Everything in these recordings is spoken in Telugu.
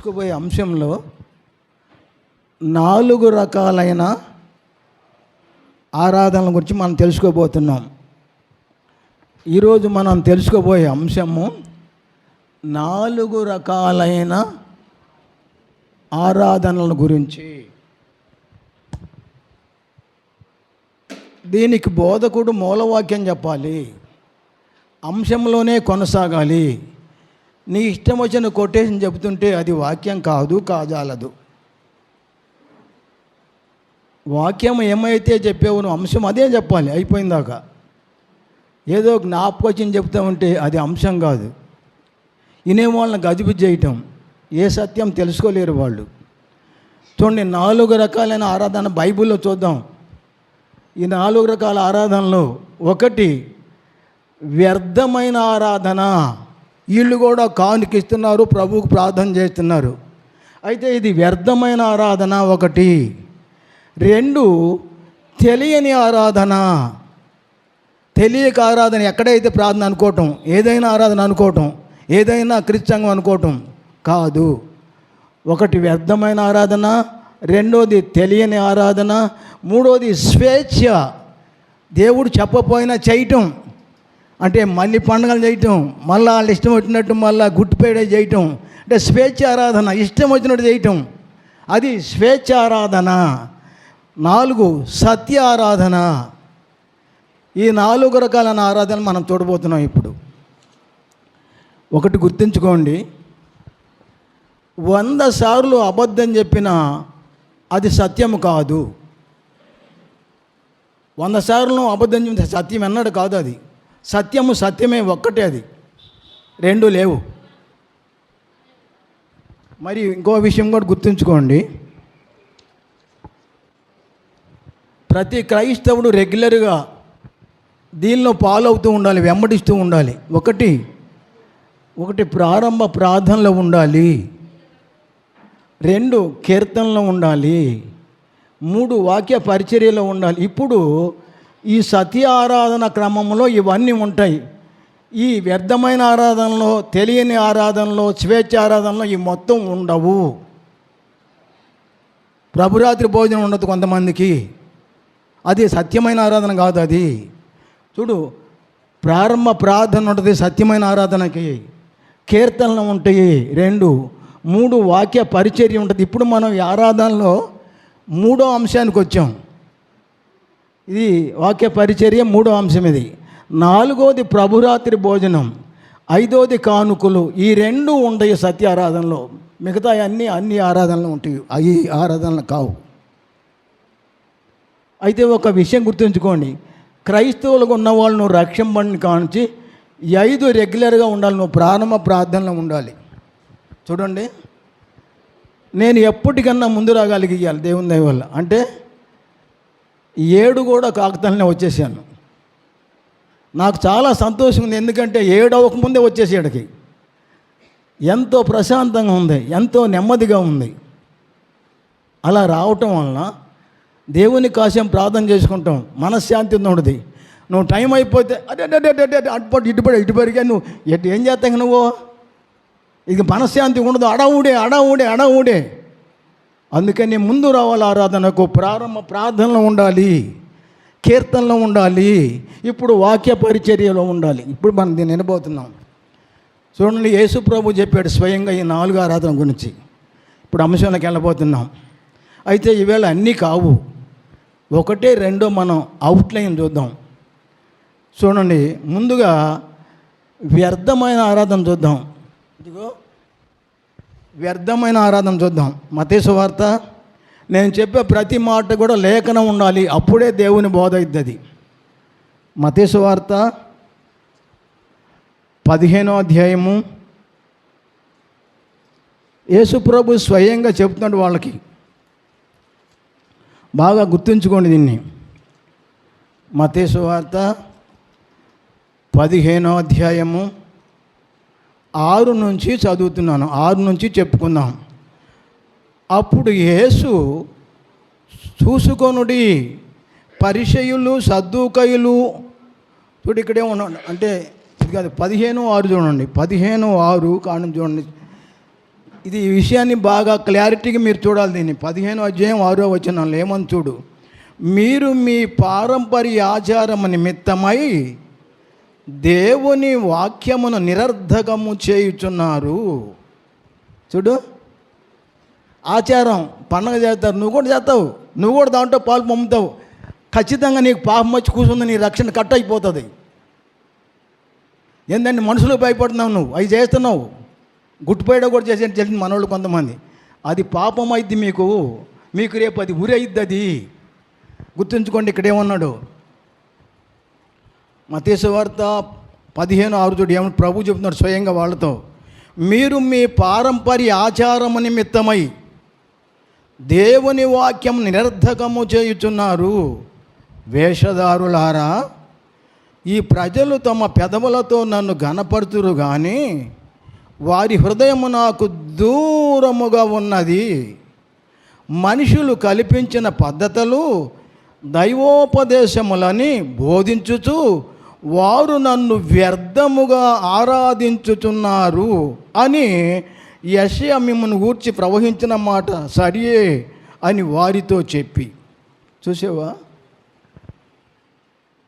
తెలుసుకోబోయే అంశంలో నాలుగు రకాలైన ఆరాధనల గురించి మనం తెలుసుకోబోతున్నాం. ఈరోజు మనం తెలుసుకోబోయే అంశము నాలుగు రకాలైన ఆరాధనల గురించి. దీనికి బోధకుడు మూలవాక్యం చెప్పాలి. అంశంలోనే కొనసాగాలి. నీ ఇష్టం వచ్చిన కొటేషన్ చెబుతుంటే అది వాక్యం కాదు కాజాలదు. వాక్యం ఏమైతే చెప్పావు నువ్వు అంశం అదే చెప్పాలి అయిపోయిందాక. ఏదో జ్ఞాపకొచ్చిన చెప్తా ఉంటే అది అంశం కాదు. వినే వాళ్ళని గజిబి చేయటం ఏ సత్యం తెలుసుకోలేరు వాళ్ళు. చూడండి నాలుగు రకాలైన ఆరాధన బైబిల్లో చూద్దాం. ఈ నాలుగు రకాల ఆరాధనలు ఒకటి వ్యర్థమైన ఆరాధన. వీళ్ళు కూడా కానుకిస్తున్నారు ప్రభువుకు ప్రార్థన చేస్తున్నారు. అయితే ఇది వ్యర్థమైన ఆరాధన ఒకటి. రెండు తెలియని ఆరాధన. తెలియక ఆరాధన ఎక్కడైతే ప్రార్థన అనుకోవటం ఏదైనా ఆరాధన అనుకోవటం ఏదైనా క్రిస్తంగం అనుకోవటం కాదు. ఒకటి వ్యర్థమైన ఆరాధన రెండోది తెలియని ఆరాధన మూడోది స్వేచ్ఛ. దేవుడు చెప్పపోయినా చేయటం. అంటే మళ్ళీ పండుగలు చేయటం మళ్ళీ వాళ్ళు ఇష్టం వచ్చినట్టు మళ్ళీ గుట్టుపేడే చేయటం అంటే స్వేచ్ఛ ఆరాధన ఇష్టం వచ్చినట్టు చేయటం. అది స్వేచ్ఛ ఆరాధన. నాలుగు సత్య ఆరాధన. ఈ నాలుగు రకాలైన ఆరాధన మనం చూడబోతున్నాం ఇప్పుడు. ఒకటి గుర్తుంచుకోండి. వంద సార్లు అబద్ధం చెప్పినా అది సత్యం కాదు. వంద సార్లు అబద్ధం చెప్తే సత్యం ఎన్నడు కాదు అది. సత్యము సత్యమే ఒక్కటే అది. రెండు లేవు. మరి ఇంకో విషయం కూడా గుర్తుంచుకోండి. ప్రతి క్రైస్తవుడు రెగ్యులర్గా దీనిలో పాలవుతూ ఉండాలి వెంబడిస్తూ ఉండాలి. ఒకటి ఒకటి ప్రారంభ ప్రార్థనలో ఉండాలి. రెండు కీర్తనలో ఉండాలి. మూడు వాక్య పరిచర్యలో ఉండాలి. ఇప్పుడు ఈ సతీ ఆరాధన క్రమంలో ఇవన్నీ ఉంటాయి. ఈ వ్యర్థమైన ఆరాధనలో తెలియని ఆరాధనలో స్వేచ్ఛ ఆరాధనలో ఈ మొత్తం ఉండవు. ప్రభురాత్రి భోజనం ఉండదు కొంతమందికి. అది సత్యమైన ఆరాధన కాదు అది. చూడు ప్రారంభ ప్రార్థన ఉంటుంది సత్యమైన ఆరాధనకి. కీర్తనలు ఉంటాయి రెండు. మూడు వాక్య పరిచర్య ఉంటుంది. ఇప్పుడు మనం ఈ ఆరాధనలో మూడో అంశానికి వచ్చాం. ఇది వాక్య పరిచర్య మూడో అంశం ఇది. నాలుగోది ప్రభురాత్రి భోజనం ఐదోది కానుకలు ఈ రెండు ఉండయి సత్య ఆరాధనలో మిగతా అన్ని అన్ని ఆరాధనలు ఉంటాయి. అవి ఆరాధనలు కావు. అయితే ఒక విషయం గుర్తుంచుకోండి. క్రైస్తవులకు ఉన్న వాళ్ళు నువ్వు రక్షంబడిని కానించి ఐదు రెగ్యులర్గా ఉండాలి నువ్వు ప్రారంభ ప్రార్థనలో ఉండాలి. చూడండి. నేను ఎప్పటికన్నా ముందు రాగలిగియాలి దేవుని దయ వల్ల. అంటే ఏడు కూడా కాకతాలనే వచ్చేసాను. నాకు చాలా సంతోషం ఉంది. ఎందుకంటే ఏడు అవ్వకముందే వచ్చేసి ఎంతో ప్రశాంతంగా ఉంది. ఎంతో నెమ్మదిగా ఉంది. అలా రావటం వలన దేవుని కాశం ప్రార్థన చేసుకుంటాం. మనశ్శాంతి ఉండదు. నువ్వు టైం అయిపోతే అదే అదే అదే అటుపడి ఇటుపడి ఇటుపడిగా నువ్వు ఎటు ఏం చేస్తావు నువ్వు? ఇది మనశ్శాంతి ఉండదు. అడవుడే అడవుడే అడవుడే అందుకని ముందు రావాలి ఆరాధనకు. ప్రారంభ ప్రార్థనలో ఉండాలి. కీర్తనలో ఉండాలి. ఇప్పుడు వాక్య పరిచర్యలో ఉండాలి. ఇప్పుడు మనం దీన్ని వినబోతున్నాం. చూడండి యేసు ప్రభు చెప్పాడు స్వయంగా ఈ నాలుగు ఆరాధన గురించి. ఇప్పుడు అంశంలోకి వెళ్ళబోతున్నాం. అయితే ఈవేళ అన్నీ కావు. ఒకటే రెండో మనం అవుట్లైన్ చూద్దాం. చూడండి ముందుగా వ్యర్థమైన ఆరాధన చూద్దాం. ఇదిగో. వ్యర్థమైన ఆరాధన చూద్దాం. మతేసు వార్త నేను చెప్పే ప్రతి మాట కూడా లేఖనం ఉండాలి. అప్పుడే దేవుని బోధ అవుతుంది మతేసు వార్త పదిహేనో అధ్యాయము. యేసుప్రభు స్వయంగా చెప్తున్నాడు వాళ్ళకి. బాగా గుర్తుంచుకోండి దీన్ని. మతేసు వార్త పదిహేనో అధ్యాయము. ఆరు నుంచి చదువుతున్నాను ఆరు నుంచి చెప్పుకుందాం. అప్పుడు యేసు చూసుకొనుడి పరిచయులు సద్దుకయులు చూడు ఇక్కడే ఉన్నాడు అంటే ఇది కాదు పదిహేను ఆరు చూడండి పదిహేను ఆరు కాను చూడండి. ఇది ఈ విషయాన్ని బాగా క్లారిటీగా మీరు చూడాలి దీన్ని. పదిహేను అధ్యాయం ఆరో వచ్చిన ఏమని చూడు మీరు మీ పారంపర్య ఆచారము నిమిత్తమై దేవుని వాక్యమును నిరర్ధకము చేయుచున్నారు. చూడు. ఆచారం పండగ చేస్తారు నువ్వు కూడా చేస్తావు. నువ్వు కూడా దాంట్లో పాలు పంపుతావు. ఖచ్చితంగా నీకు పాపం వచ్చి కూర్చుంది నీ రక్షణ కట్ అయిపోతుంది. ఏంటంటే మనుషులు భయపడుతున్నావు నువ్వు? అవి చేస్తున్నావు. గుట్టుపోయడం కూడా చేసే తెలిసిన మనోళ్ళు కొంతమంది. అది పాపం అయింది మీకు. మీకు రేపు అది ఉరి అయిద్ది అది గుర్తుంచుకోండి ఇక్కడేమన్నాడు? ఏమన్నాడు వార్త పదిహేను ఆరు చూడు ఏమన్నా ప్రభు చెబుతున్నాడు స్వయంగా వాళ్ళతో. మీరు మీ పారంపర్య ఆచారము నిమిత్తమై దేవుని వాక్యం నిరర్ధకము చేయుచున్నారు. వేషధారులారా ఈ ప్రజలు తమ పెదవులతో నన్ను ఘనపడుతురు కానీ వారి హృదయము నాకు దూరముగా ఉన్నది. మనుషులు కల్పించిన పద్ధతులు దైవోపదేశములని బోధించుచు వారు నన్ను వ్యర్థముగా ఆరాధించుచున్నారు అని యషయ మిమ్మల్ని ఊర్చి ప్రవహించిన మాట సరియే అని వారితో చెప్పి. చూసావా?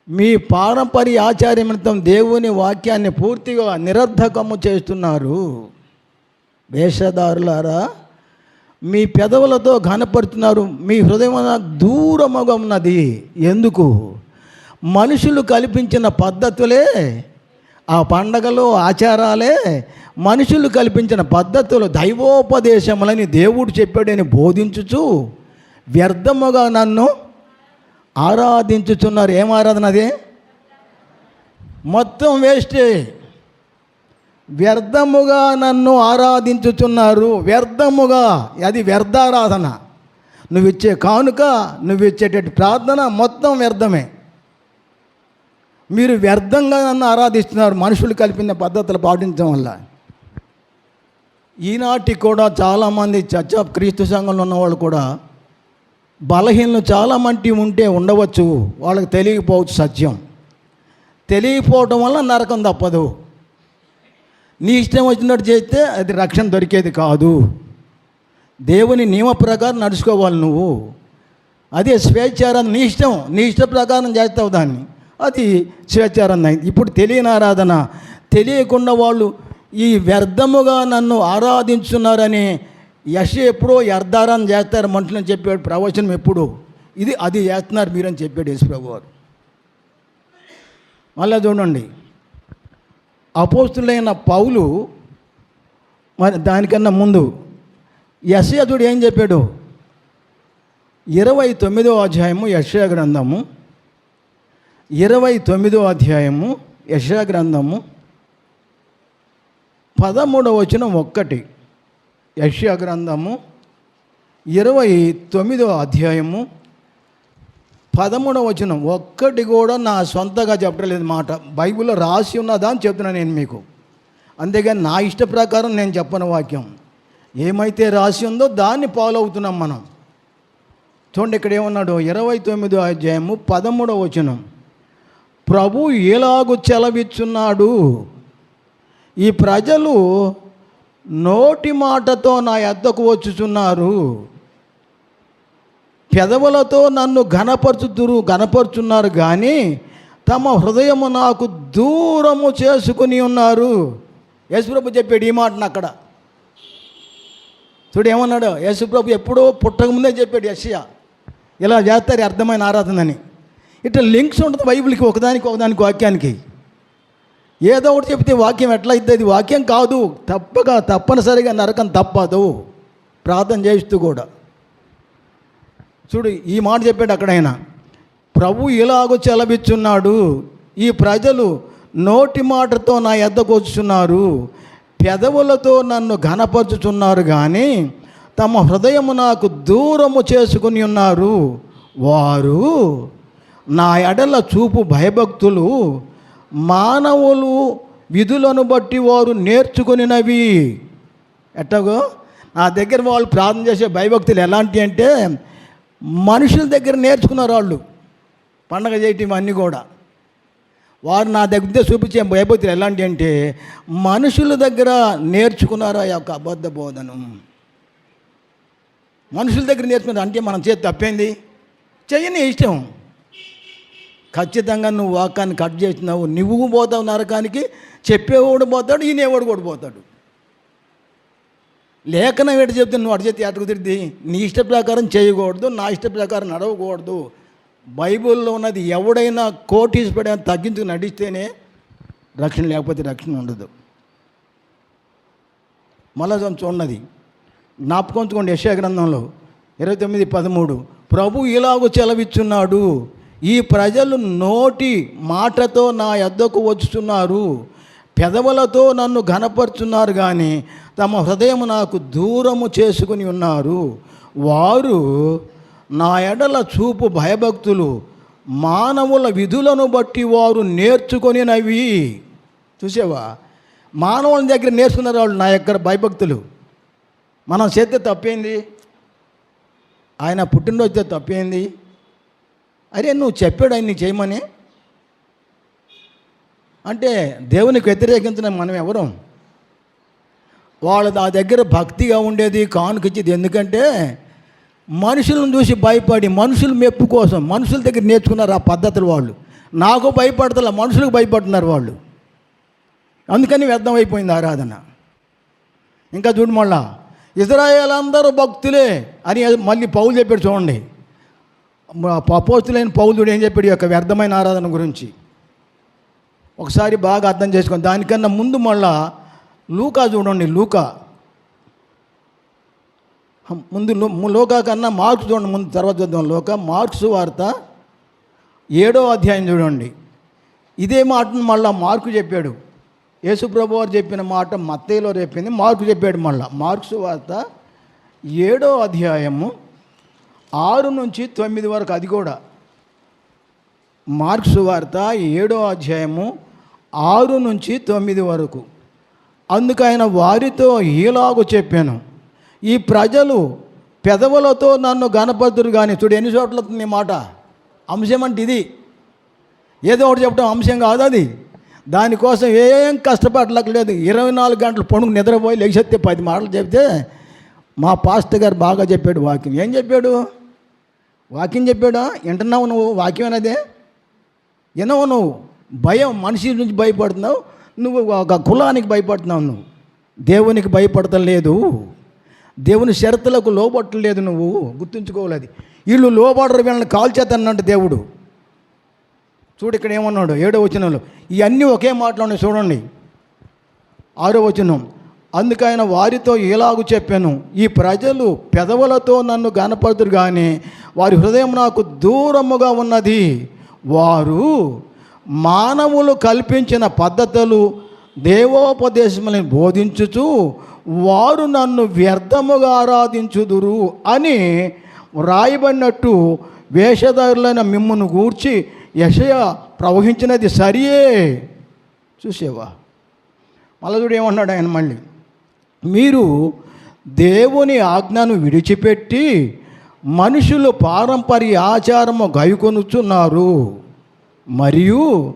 మీ పారంపర్య ఆచార్యమితం దేవుని వాక్యాన్ని పూర్తిగా నిరర్ధకము చేస్తున్నారు. వేషధారులారా మీ పెదవులతో ఘనపడుతున్నారు మీ హృదయం నాకు దూరముగా ఉన్నది. ఎందుకు? మనుషులు కల్పించిన పద్ధతులే ఆ పండగలు ఆచారాలే మనుషులు కల్పించిన పద్ధతులు దైవోపదేశములని దేవుడు చెప్పాడని బోధించుచు వ్యర్థముగా నన్ను ఆరాధించుచున్నారు. ఏం ఆరాధన అది? మొత్తం వేస్టే. వ్యర్థముగా నన్ను ఆరాధించుచున్నారు. వ్యర్థముగా అది వ్యర్థారాధన. నువ్వు ఇచ్చే కానుక నువ్వు ఇచ్చేటట్టు ప్రార్థన మొత్తం వ్యర్థమే. మీరు వ్యర్థంగా నన్ను ఆరాధిస్తున్నారు. మనుషులు కలిపిన పద్ధతులు పాటించడం వల్ల. ఈనాటికి కూడా చాలామంది చర్చ ఆఫ్ క్రీస్తు సంఘంలో ఉన్నవాళ్ళు కూడా బలహీనలు చాలామంది ఉంటే ఉండవచ్చు. వాళ్ళకి తెలియకపోవచ్చు సత్యం. తెలియకపోవడం వల్ల నరకం తప్పదు. నీ ఇష్టం వచ్చినట్టు చేస్తే అది రక్షణ దొరికేది కాదు. దేవుని నియమ ప్రకారం నడుచుకోవాలి నువ్వు. అదే స్వేచ్ఛారాధన నీ ఇష్టం. నీ ఇష్ట ప్రకారం చేస్తావు దాన్ని. అది శివాచారణ అయింది ఇప్పుడు తెలియని ఆరాధన తెలియకుండా వాళ్ళు ఈ వ్యర్థముగా నన్ను ఆరాధించున్నారని యశ ఎప్పుడో వ్యర్థారాన్ని చేస్తారు మనుషులని చెప్పాడు ప్రవచనం ఎప్పుడు? ఇది అది చేస్తున్నారు మీరని చెప్పాడు యేసుప్రభు వారు మళ్ళీ చూడండి. అపోస్తులైన పౌలు మరి దానికన్నా ముందు యశయతుడు ఏం చెప్పాడు? ఇరవై తొమ్మిదో అధ్యాయము యశయ గ్రంథము ఇరవై తొమ్మిదో అధ్యాయము యశాగ్రంథము పదమూడవ వచనం ఒక్కటి. యశాగ్రంథము ఇరవై తొమ్మిదో అధ్యాయము పదమూడవ వచనం ఒక్కటి కూడా నా సొంతగా చెప్పలేదు మాట. బైబిల్లో రాసి ఉన్నదా అని చెప్తున్నాను నేను మీకు. అంతేగాని నా ఇష్ట ప్రకారం నేను చెప్పను వాక్యం. ఏమైతే రాసి ఉందో దాన్ని ఫాలో అవుతున్నాం మనం. చూడండి ఇక్కడ ఏమన్నాడు? ఇరవై తొమ్మిదో అధ్యాయము పదమూడవ వచనం. ప్రభు ఎలాగు చెలవిచ్చున్నాడు? ఈ ప్రజలు నోటి మాటతో నా ఎద్దకు వచ్చుచున్నారు. పెదవులతో నన్ను ఘనపరచుతురు ఘనపరుచున్నారు కానీ తమ హృదయము నాకు దూరము చేసుకుని ఉన్నారు. యేసుప్రభు చెప్పాడు ఈ మాటను అక్కడ. చూడు ఏమన్నాడు యేసుప్రభు ఎప్పుడో పుట్టకముందే చెప్పాడు యశయ ఇలా చేస్తారు అర్థమైన ఆరాధనని. ఇట్లా లింక్స్ ఉంటుంది బైబిల్కి ఒకదానికి ఒకదానికి వాక్యానికి. ఏదో ఒకటి చెప్తే వాక్యం ఎట్లా అవుతుంది వాక్యం కాదు. తప్పక తప్పనిసరిగా నరకం తప్పదు. ప్రార్థన చేయిస్తూ కూడా. చూడు ఈ మాట చెప్పాడు అక్కడైనా. ప్రభు ఇలాగో చెలబిచ్చున్నాడు ఈ ప్రజలు నోటి మాటతో నా ఎద్దకు పెదవులతో నన్ను ఘనపరుచుచున్నారు కానీ తమ హృదయము నాకు దూరము చేసుకుని ఉన్నారు. వారు నా ఎడల చూపు భయభక్తులు మానవులు విధులను బట్టి వారు నేర్చుకునినవి. ఎట్టగో? నా దగ్గర వాళ్ళు ప్రార్థన చేసే భయభక్తులు ఎలాంటి అంటే మనుషుల దగ్గర నేర్చుకున్నారు వాళ్ళు. పండగ చేయటం అన్నీ కూడా. వారు నా దగ్గర చూపించే భయభక్తులు ఎలాంటి అంటే మనుషుల దగ్గర నేర్చుకున్నారు ఆ యొక్క అబద్ధ బోధను. మనుషుల దగ్గర నేర్చుకున్నారు అంటే మనం చేతి తప్పేంది? చెయ్యని ఇష్టం. ఖచ్చితంగా నువ్వు వాకాన్ని కట్ చేసినావు. నువ్వు పోతావు నరకానికి. చెప్పేవాడు పోతాడు ఈయనేవాడు కూడా పోతాడు. లేఖనం ఎటు చెప్తే నువ్వు అటు చెప్తే అటు కుదిరిద్ది నీ ఇష్ట ప్రకారం చేయకూడదు నా ఇష్ట ప్రకారం నడవకూడదు. బైబిల్లో ఉన్నది ఎవడైనా కోటీసుపడి తగ్గించుకు నడిస్తేనే రక్షణ లేకపోతే రక్షణ ఉండదు. మళ్ళా చూడండి జ్ఞాపకం ఉంచుకోండి యశా గ్రంథంలో ఇరవై తొమ్మిది పదమూడు. ప్రభు ఇలాగ చెలవిచ్చున్నాడు. ఈ ప్రజలు నోటి మాటతో నా ఎద్దకు వచ్చుతున్నారు పెదవులతో నన్ను ఘనపరుచున్నారు కానీ తమ హృదయం నాకు దూరము చేసుకుని ఉన్నారు. వారు నా ఎడల చూపు భయభక్తులు మానవుల విధులను బట్టి వారు నేర్చుకొనినవి. చూసావా? మానవుల దగ్గర నేర్చుకున్నారు వాళ్ళు నా యొక్క భయభక్తులు? మనం చేస్తే తప్పేంది? ఆయన పుట్టినరోజు తప్పేంది? అరే నువ్వు చెప్పాడు ఆయన్ని చేయమని? అంటే దేవునికి వ్యతిరేకించిన మనం ఎవరం? వాళ్ళ ఆ దగ్గర భక్తిగా ఉండేది కానుకిచ్చేది. ఎందుకంటే మనుషులను చూసి భయపడి మనుషుల మెప్పు కోసం మనుషుల దగ్గర నేర్చుకున్నారు ఆ పద్ధతులు వాళ్ళు. నాకు భయపడతలే మనుషులకు భయపడుతున్నారు వాళ్ళు. అందుకని వ్యర్థం అయిపోయింది ఆరాధన. ఇంకా చూడు మళ్ళా ఇజ్రాయేల్ అందరూ భక్తులే అని మళ్ళీ పౌలు చెప్పాడు చూడండి. అపోస్తులైన పౌలుడు ఏం చెప్పాడు? ఈ యొక్క వ్యర్థమైన ఆరాధన గురించి. ఒకసారి బాగా అర్థం చేసుకోండి దానికన్నా ముందు మళ్ళా లూకా చూడండి లూకా. ముందు లోకా కన్నా మార్క్స్ చూడండి ముందు తర్వాత చూద్దాం. లోక మార్క్స్ వార్త ఏడో అధ్యాయం చూడండి. ఇదే మాటను మళ్ళా మార్కు చెప్పాడు. యేసుప్రభు వారు చెప్పిన మాట మత్తయ్యలో చెప్పింది మార్కు చెప్పాడు మళ్ళా. మార్క్స్ వార్త ఏడో అధ్యాయము ఆరు నుంచి తొమ్మిది వరకు అది కూడా. మార్క్స్ వార్త ఏడో అధ్యాయము ఆరు నుంచి తొమ్మిది వరకు. అందుకు ఆయన వారితో ఈలాగు చెప్పాను ఈ ప్రజలు పెదవులతో నన్ను గణపతురు కానీ చూడు ఎన్ని చోట్ల నీ మాట? అంశం అంటే ఇది. ఏదో ఒకటి చెప్పడం అంశం కాదు అది. దానికోసం ఏం కష్టపడలేదు ఇరవై నాలుగు గంటలు పొణుకు నిద్రపోయి లేచి పది మాటలు చెప్తే మా పాస్టర్ గారు బాగా చెప్పాడు వాక్యం. ఏం చెప్పాడు? వాక్యం చెప్పాడా? వింటున్నావు నువ్వు? వాక్యం అనేదే వినవు నువ్వు? భయం మనిషి నుంచి భయపడుతున్నావు? నువ్వు ఒక కులానికి భయపడుతున్నావు నువ్వు. దేవునికి భయపడతలేదు దేవుని షరతులకు లోబట్టలేదు నువ్వు. గుర్తుంచుకోవాలి వీళ్ళు లోబడరు వీళ్ళని కాల్చేతన్నట్టు దేవుడు. చూడు ఇక్కడ ఏమన్నాడు? ఏడో వచనంలో. ఇవన్నీ ఒకే మాటలో ఉన్నాయి చూడండి. ఆరో వచనం. అందుకైన వారితో ఇలాగు చెప్పాను ఈ ప్రజలు పెదవులతో నన్ను గనపడుతురు కానీ వారి హృదయం నాకు దూరముగా ఉన్నది. వారు మానవులు కల్పించిన పద్ధతులు దేవోపదేశములను బోధించుచు వారు నన్ను వ్యర్థముగా ఆరాధించుదురు అని వ్రాయబడినట్టు వేషధారులైన మిమ్మును గూర్చి యశయ ప్రవహించినది సరియే. చూసేవా? మళ్ళీ చూడు ఏమన్నాడు ఆయన మళ్ళీ? మీరు దేవుని ఆజ్ఞను విడిచిపెట్టి మనుషులు పారంపర్య ఆచారము గైకొనుచున్నారు. మరియు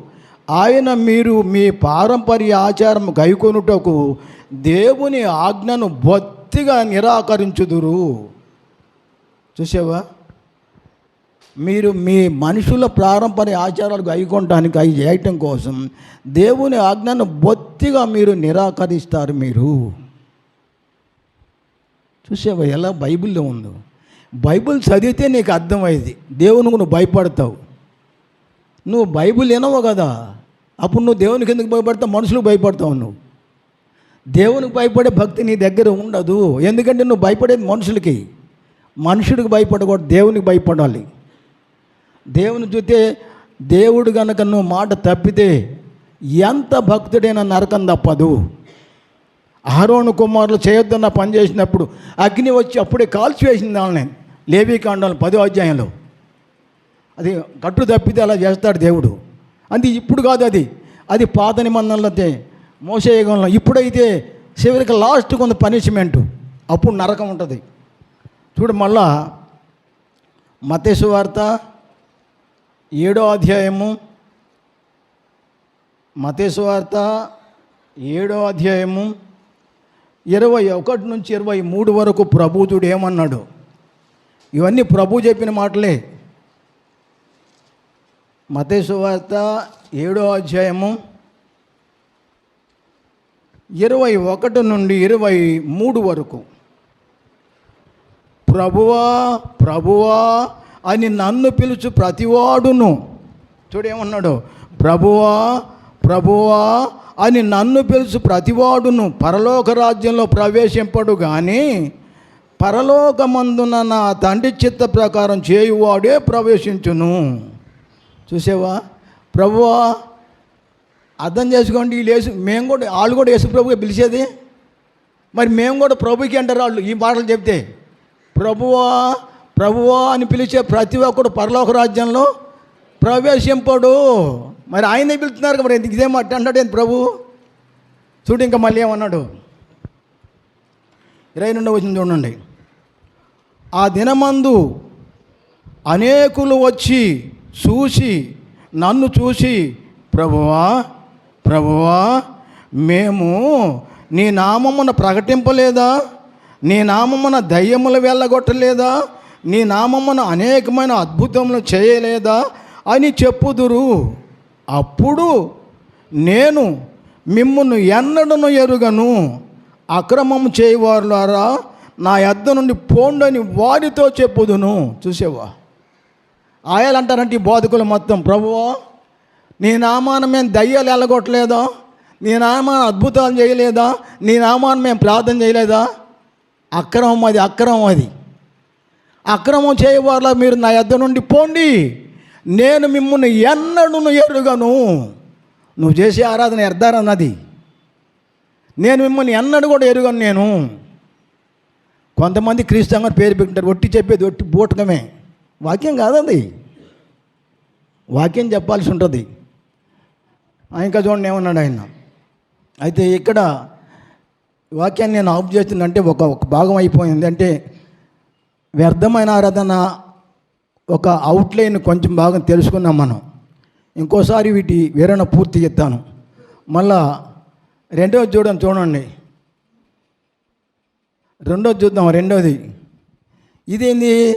ఆయన మీరు మీ పారంపర్య ఆచారం గైకొనుటకు దేవుని ఆజ్ఞను బొత్తిగా నిరాకరించుదురు. చూసావా? మీరు మీ మనుషుల పారంపర్య ఆచారాలు గైకొనడానికి అవి చేయటం కోసం దేవుని ఆజ్ఞను బొత్తిగా మీరు నిరాకరిస్తారు మీరు. చూసావా ఎలా బైబిల్లో ఉందో? బైబిల్ చదివితే నీకు అర్థమైంది దేవునికి నువ్వు భయపడతావు. నువ్వు బైబిల్ వినవు కదా. అప్పుడు నువ్వు దేవునికి ఎందుకు భయపడతావు? మనుషులకు భయపడతావు నువ్వు. దేవునికి భయపడే భక్తి నీ దగ్గర ఉండదు. ఎందుకంటే నువ్వు భయపడేది మనుషులకి. మనుషుడికి భయపడకూడదు దేవునికి భయపడాలి. దేవుని చూస్తే దేవుడు కనుక నువ్వు మాట తప్పితే ఎంత భక్తుడైనా నరకం తప్పదు. ఆరోణు కుమారులు చేయొద్దన్న పని చేసినప్పుడు అగ్ని వచ్చి అప్పుడే కాల్చి వేసింది వాళ్ళని లేవీకాండాలు పదో అధ్యాయంలో. అది గట్టు తప్పితే అలా చేస్తాడు దేవుడు. అది ఇప్పుడు కాదు అది. అది పాత నిబంధనలు అయితే మోసయుగంలో ఇప్పుడైతే చివరికి లాస్ట్ కొంత పనిష్మెంటు అప్పుడు నరకం ఉంటుంది. చూడు మళ్ళా మతేసు వార్త ఏడో అధ్యాయము. మతేశ్వార్త ఏడో అధ్యాయము. ఇరవై ఒకటి నుంచి ఇరవై మూడు వరకు ప్రభుతుడు ఏమన్నాడు? ఇవన్నీ ప్రభు చెప్పిన మాటలే. మతేశ్వార్త ఏడో అధ్యాయము ఇరవై ఒకటి నుండి ఇరవై మూడు వరకు. ప్రభువా ప్రభువా అని నన్ను పిలుచు ప్రతివాడును. చూడేమన్నాడు ప్రభువా ప్రభువా అని నన్ను పిలుచు ప్రతివాడును పరలోక రాజ్యంలో ప్రవేశింపడు కానీ పరలోకమందున నా తండ్రి చిత్త ప్రకారం చేయువాడే ప్రవేశించును. చూసావా? ప్రభువా అర్థం చేసుకోండి వీళ్ళు యేసు మేము కూడా వాళ్ళు కూడా యేసు ప్రభుగా పిలిచేది? మరి మేము కూడా ప్రభుకి అంటారు వాళ్ళు ఈ మాటలు చెప్తే. ప్రభువా ప్రభువా అని పిలిచే ప్రతి ఒక్కడు పరలోక రాజ్యంలో ప్రవేశింపడు. మరి ఆయనే పిలుతున్నారు మరి ఎందుకు ఇదేం మాట అంటాడు ఏంటి ప్రభు? చూడు ఇంకా మళ్ళీ ఏమన్నాడు? ఇరవై రెండవ వచ్చింది చూడండి. ఆ దినమందు అనేకులు వచ్చి చూసి నన్ను చూసి ప్రభువా ప్రభువా మేము నీ నామమున ప్రకటింపలేదా? నీ నామమున దయ్యములు వెళ్ళగొట్టలేదా? నీ నామమున అనేకమైన అద్భుతములు చేయలేదా? అని చెప్పుదురు. అప్పుడు నేను మిమ్మును ఎన్నడను ఎరుగను. అక్రమము చేయవారులారా నా యద్ద నుండి పోండని వారితో చెప్పుదును. చూసేవా? ఆయాలంటారంటే ఈ బోధకులు మొత్తం. ప్రభువా నీ నామాన మేము దయ్యాలు వెళ్ళగొట్టలేదా నీ నామాన అద్భుతాలు చేయలేదా? నీ నామాన మేము ప్రార్థన చేయలేదా? అక్రమం అది అక్రమం అది. అక్రమం చేయవారులా మీరు నా యద్ద నుండి పోండి. నేను మిమ్మల్ని ఎన్నడూ ఎరుగను. నువ్వు చేసే ఆరాధన ఎర్దారన్నది నేను మిమ్మల్ని ఎన్నడూ కూడా ఎరుగను నేను. కొంతమంది క్రీస్తు పేరు పెట్టుకుంటారు ఒట్టి చెప్పేది ఒట్టి బూటకమే. వాక్యం కాదండి. వాక్యం చెప్పాల్సి ఉంటుంది. ఇంకా చూడండి ఏమన్నాడు ఆయన. అయితే ఇక్కడ వాక్యాన్ని నేను ఆఫ్ చేస్తుందంటే ఒక ఒక భాగం అయిపోయింది. అంటే వ్యర్థమైన ఆరాధన ఒక అవుట్లైన్ కొంచెం భాగం తెలుసుకున్నాం మనం. ఇంకోసారి వీటి వివరణ పూర్తి చెప్తాను మళ్ళా రెండోది చూడండి చూడండి. రెండోది చూద్దాం రెండోది. ఇదేంది?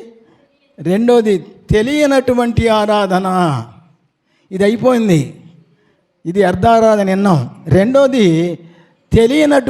రెండోది తెలియనటువంటి ఆరాధన. ఇది అయిపోయింది. ఇది అర్ధారాధన విన్నాం రెండోది తెలియనటువంటి